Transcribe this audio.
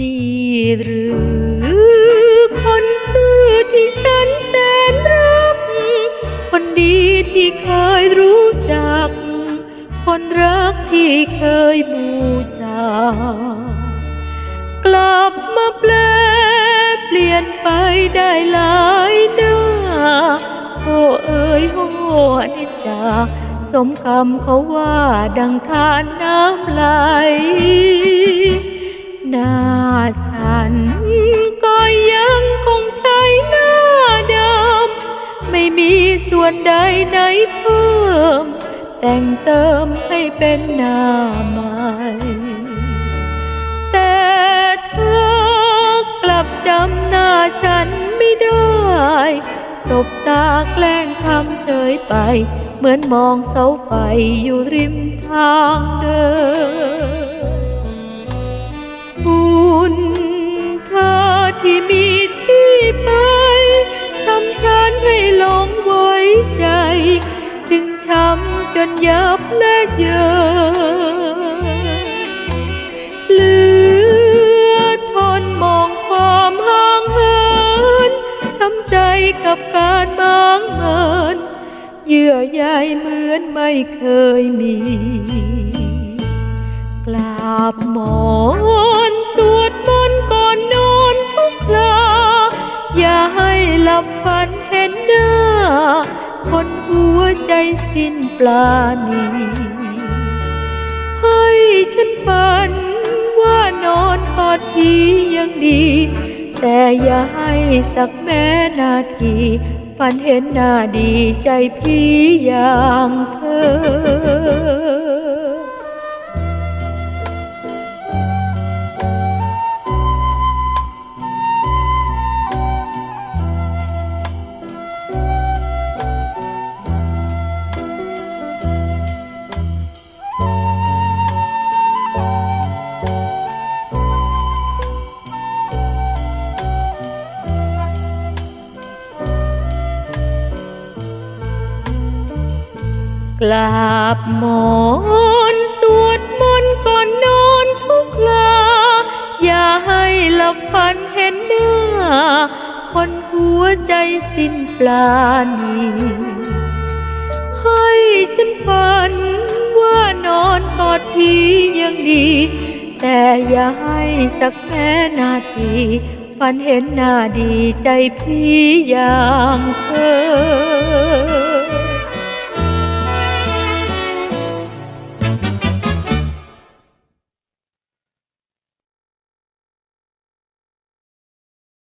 นี่หรือคนซื่อที่ฉันแสนรัก คนดีที่เคยรู้จัก คนรักที่เคยบูชากลับมาแปลเปลี่ยนไปได้หลายหน้าโอ้เอ๋ยโอ้นิจา มคำเขาว่าดังทานน้ำไหลหน้าฉันก็ยังคงใช้หน้าเดิม ไม่มีส่วนใดไหนเพิ่ม แต่งเติมให้เป็นหน้าใหม่ แต่เธอกลับจำหน้าฉันไม่ได้ สบตาแกล้งทำ ไป เหมือนมองเสาไฟอยู่ริมทางเดิน บุญเธอที่มีที่ไปทำฉันให้หลงไว้ใจจึงช้ำจนยับและเยิน ยื่อใยเหมือนไม่เคยมี กราบหมอนสวดมนต์ก่อนนอนทุกคราอย่าให้หลับฝันเห็นหน้า คนหัวใจสิ้นปลานีให้ฉันฝันว่านอนกอดทียังดี แต่อย่าให้สักแม้นาที ฝันเห็นหน้าดีใจพี่อย่างเธอ กราบหมอนสวดมนต์ก่อนนอนทุกลา อย่าให้หลับฝันเห็นหน้า คนหัวใจสิ้นปลานีให้ฉันฝันว่านอนกอดทียังดี แต่อย่าให้สักแค่นาทีฝันเห็นหน้าดีใจพี่อย่างเธอ